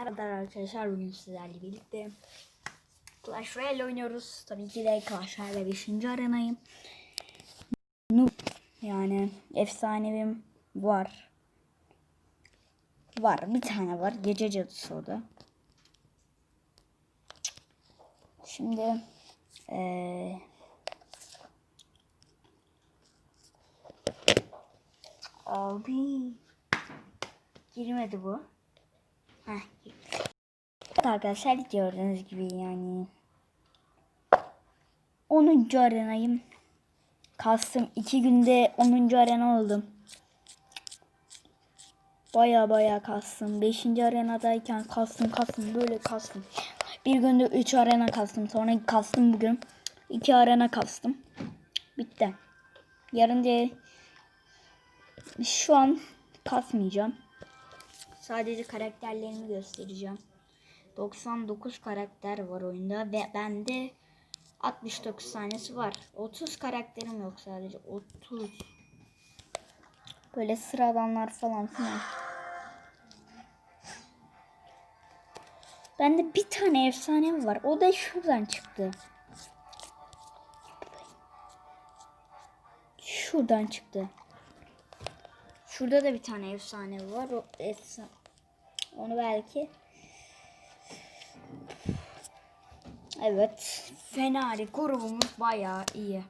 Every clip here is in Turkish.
Merhaba arkadaşlar bugün sizlerle birlikte Clash Royale oynuyoruz. Tabii ki de Clash Royale 5. arenayım. Noob yani efsanevim var. Var bir tane var. Gece cadısı o da. Şimdi eee Abi girmedi bu. Heh. Evet arkadaşlar gördüğünüz gibi yani 10. arenayım. Kastım 2 günde 10. arena oldum. Baya baya kastım. 5. arenadayken kastım kastım böyle kastım. Bir günde 3 arena kastım. Sonra kastım bugün. 2 arena kastım. Bitti. Yarın da şu an kasmayacağım. Sadece karakterlerimi göstereceğim. 99 karakter var oyunda ve bende 69 tanesi var. 30 karakterim yok sadece. 30. Böyle sıradanlar falan filan. Bende bir tane efsane var. O da şuradan çıktı. Şuradan çıktı. Şurada da bir tane efsane var. O efsane. Onu belki. Evet. Fenari grubumuz bayağı iyi.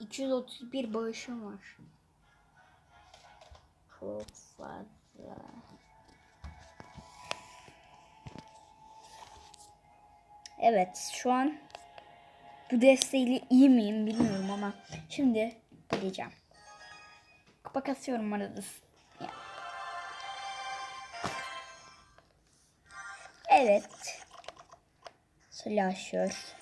231 bağışım var. Çok fazla. Evet şu an bu desteğiyle iyi miyim bilmiyorum ama şimdi gideceğim. Kupa kasıyorum arada. Evet. Slasher.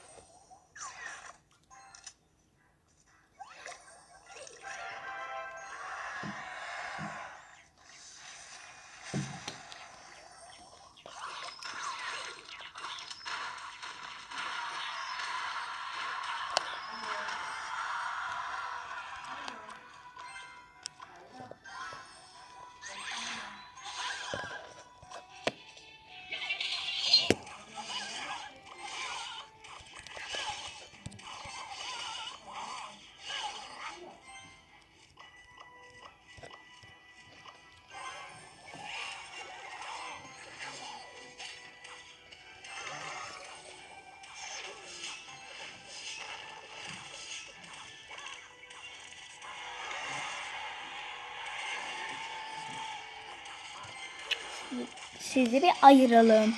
Sizi bir ayıralım.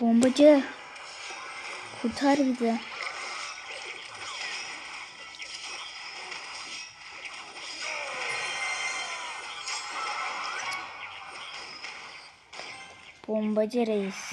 Bombacı. Kurtar bizi. Bombacı reis.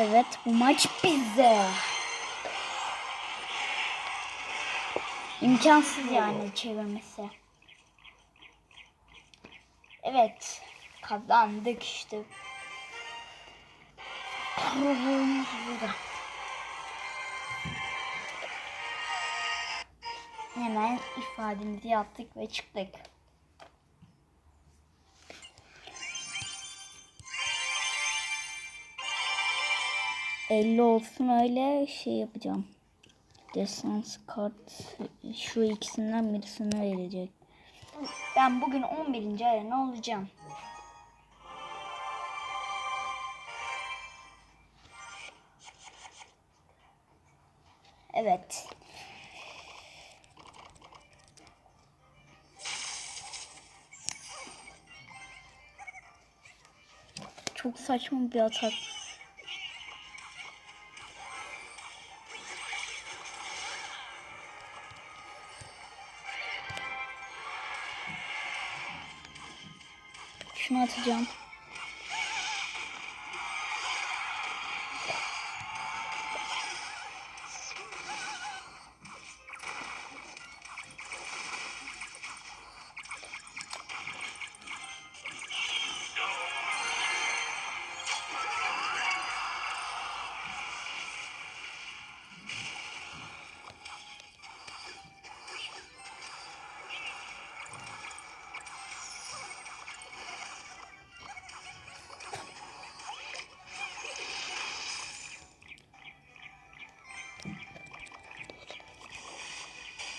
Evet bu maç bizde. İmkansız yani çevirmesi. Evet. Kazandık işte. Ruhumuz burada. Hemen ifademizi yaptık ve çıktık. Elli olsun öyle şey yapacağım. Desans kart şu ikisinden birisini verecek. Ben bugün 11. arena olacağım. Evet. Çok saçma bir atak. Atacağım.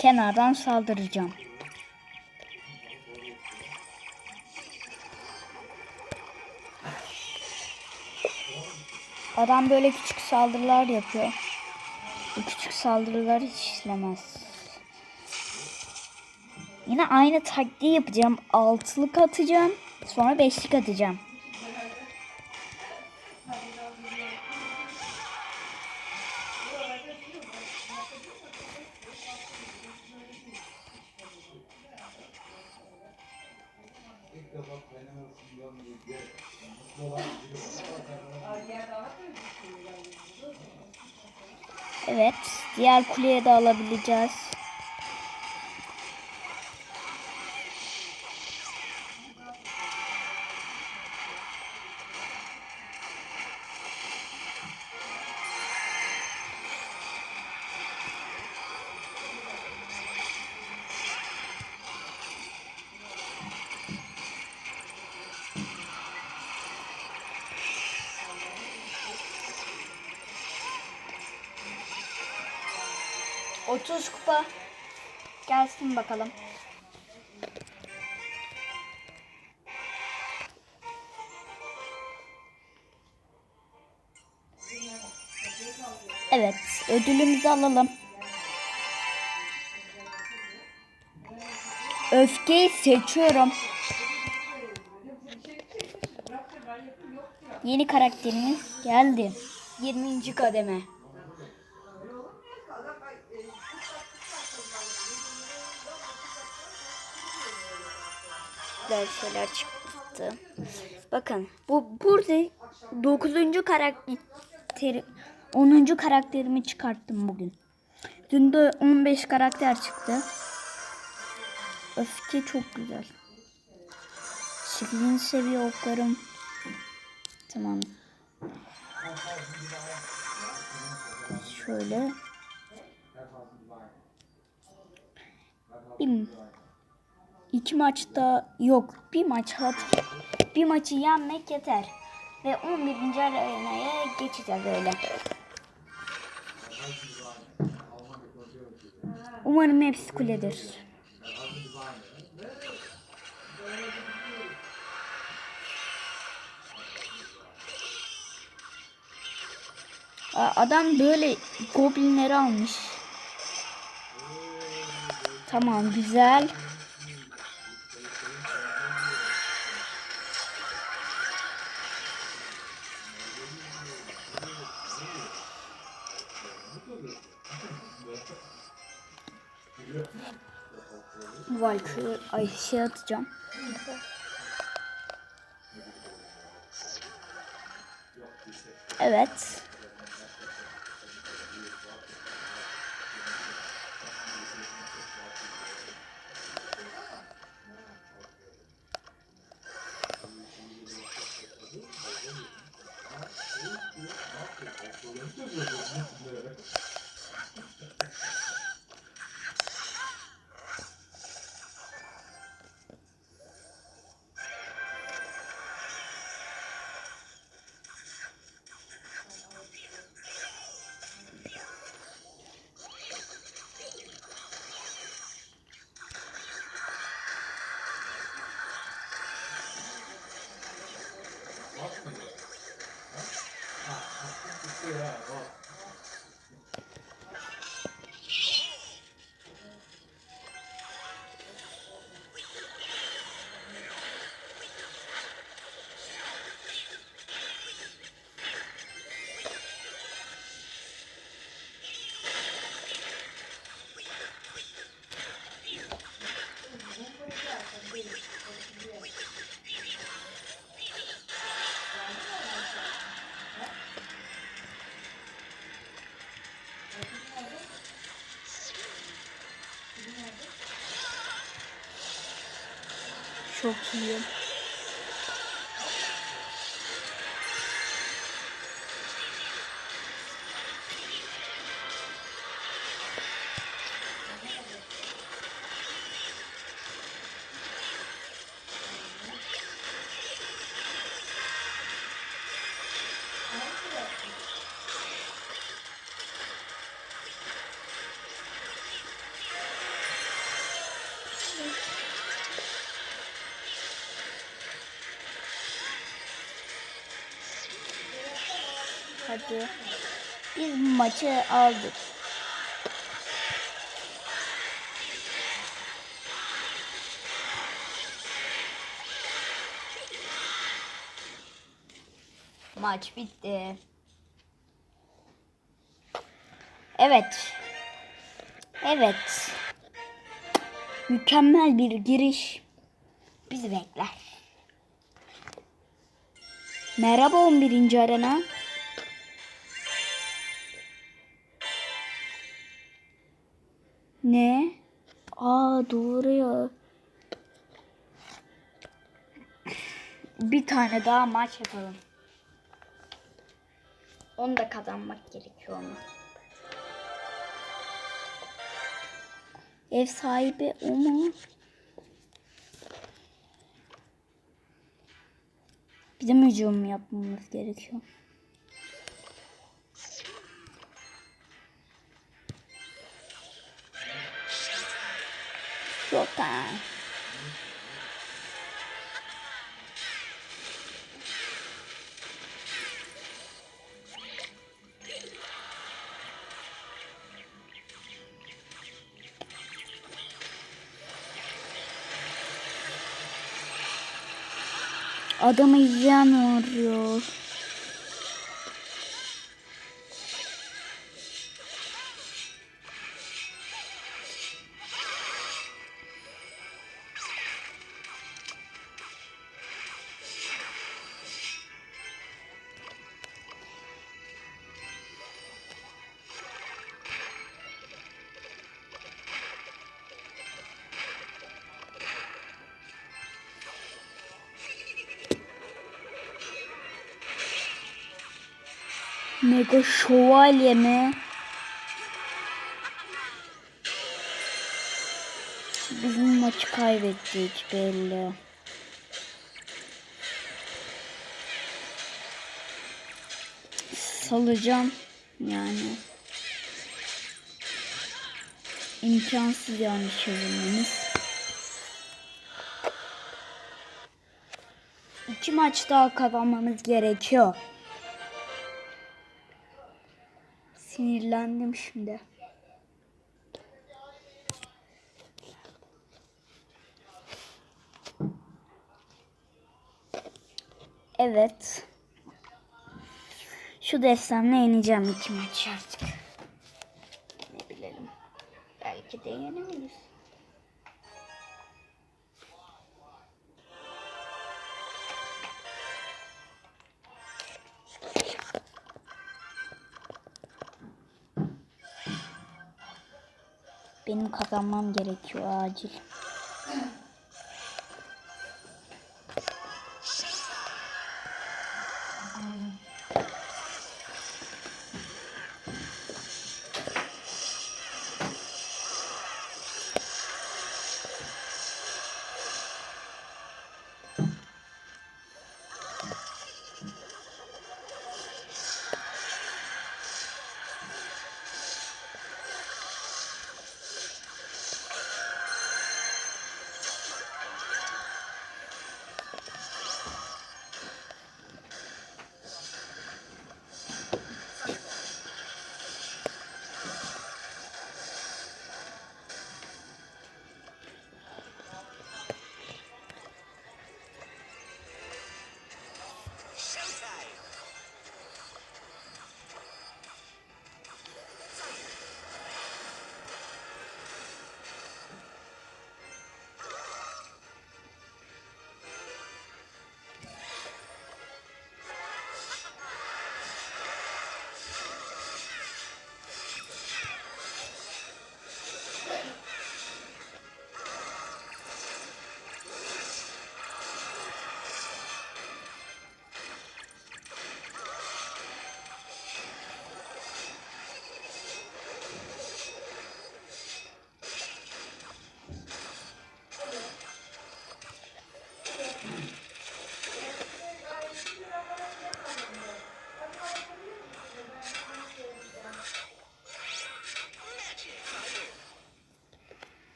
Kenardan saldıracağım. Adam böyle küçük saldırılar yapıyor. Bu küçük saldırılar hiç işlemez. Yine aynı taktiği yapacağım. Altılık atacağım. Sonra beşlik atacağım. Diğer kuleye de alabileceğiz. Otuz kupa. Gelsin bakalım. Evet, ödülümüzü alalım. Öfkeyi seçiyorum. Yeni karakterimiz geldi. 20. kademe. Güzel şeyler çıktı. Bakın bu burada 9. karakter 10. karakterimi çıkarttım bugün. Dün de 15 karakter çıktı. Öfke çok güzel. 8. seviye oklarım. Tamam. Şöyle. Bir, iki maçta yok. Bir maç at. Bir maçı yenmek yeter. Ve 11. arenaya geçeceğiz öyle. Umarım hepsi kuledir. Adam böyle goblinleri almış. Tamam güzel. Valkyrie ay şey atacağım. Evet. Çok iyi. Hadi. Biz maçı aldık. Maç bitti. Evet. Evet. Mükemmel bir giriş bizi bekler. Merhaba 11. arena. Aa doğru ya. Bir tane daha maç yapalım. Onu da kazanmak gerekiyor ama. Ev sahibi o mu? Bizim hücum yapmamız gerekiyor. soltar. Adamı yanıyor. Mega şövalye mi? Bizim maçı kaybettik belli. Salacağım yani. İmkansız yani çevirmemiz. İki maç daha kazanmamız gerekiyor. Sinirlendim şimdi. Evet. Şu destanla yeneceğim iki maç artık. Ne bilelim. Belki de yenemeyiz. Benim kazanmam gerekiyor acil.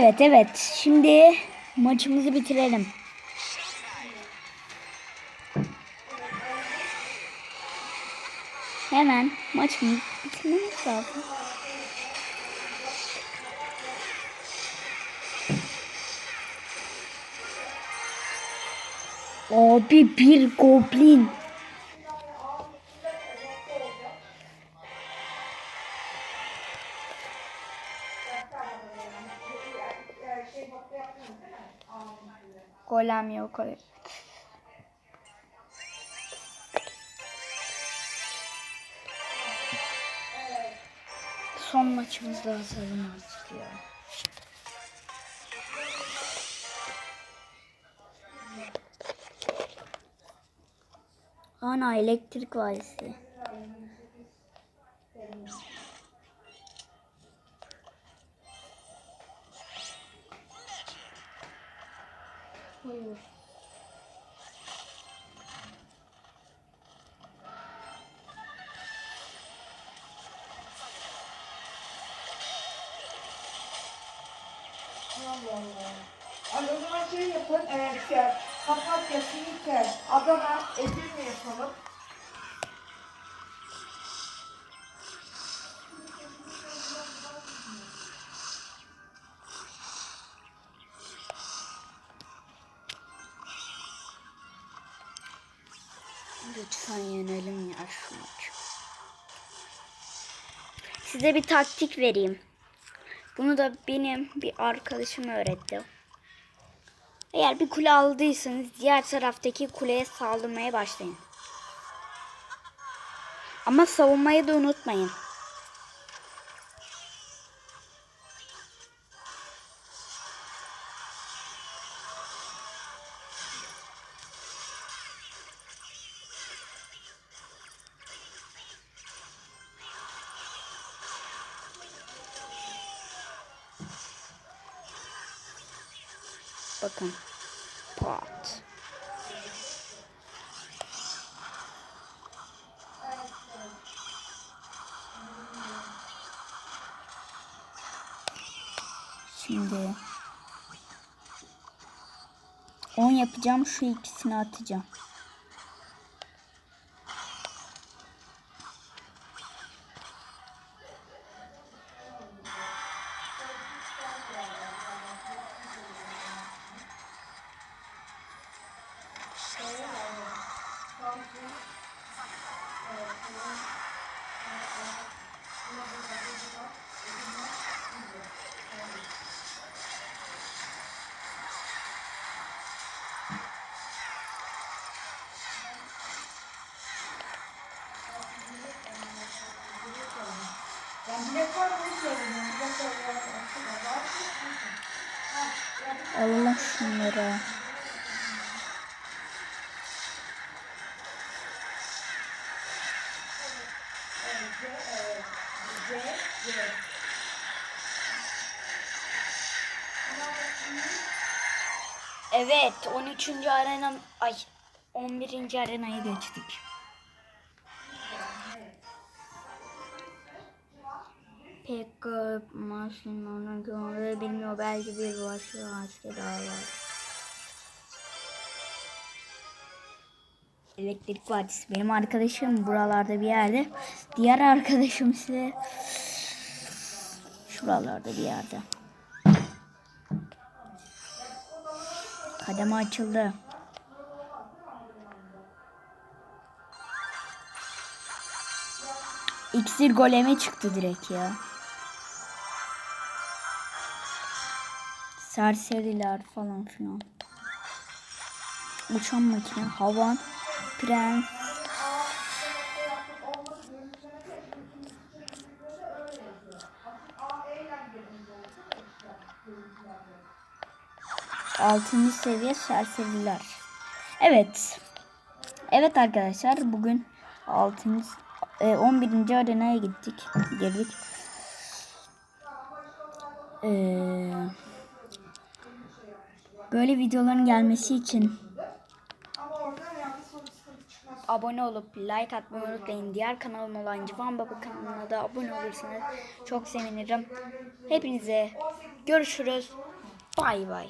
Evet evet. Şimdi maçımızı bitirelim. Hemen maçımızı bitirmemiz lazım. Abi bir goblin. Golem yok. Son maçımızda artık ya. Ana elektrik valisi. Hayır. Allah Allah. Ay o zaman şey yapın, e, Papatya, Simit'e, Adana, Edirne yapalım. Size bir taktik vereyim. Bunu da benim bir arkadaşım öğretti. Eğer bir kule aldıysanız diğer taraftaki kuleye saldırmaya başlayın. Ama savunmayı da unutmayın. Şimdi 10 yapacağım. Şu ikisini atacağım. Allah şunları. Evet 13. arena ay 11. arenaya geçtik. Pek maşın ona göre bilmiyor belki bir başka asker daha var. Elektrik vadisi benim arkadaşım buralarda bir yerde. Diğer arkadaşım ise şuralarda bir yerde. Kademe açıldı. İksir golemi çıktı direkt ya. Serseriler falan filan. Uçan makine, havan, prens. Altıncı seviye serseriler. Evet. Evet arkadaşlar bugün 6. e, 11. arenaya gittik. Girdik. Ee, böyle videoların gelmesi için abone olup like atmayı unutmayın. Diğer kanalım olan Civan Baba kanalına da abone olursanız çok sevinirim. Hepinize görüşürüz. Bay bay.